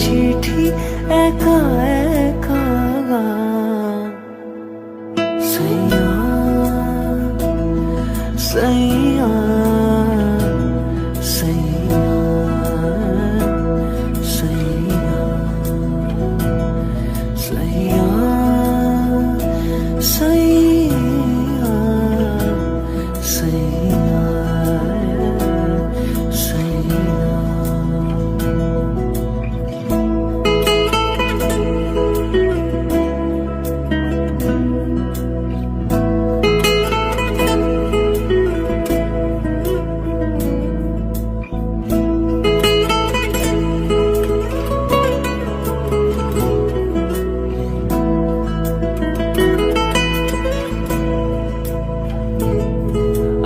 চিঠি একা একা সৈয়া সৈয়া সৈয়া সৈয়া সৈয়া সৈয়া সৈয়া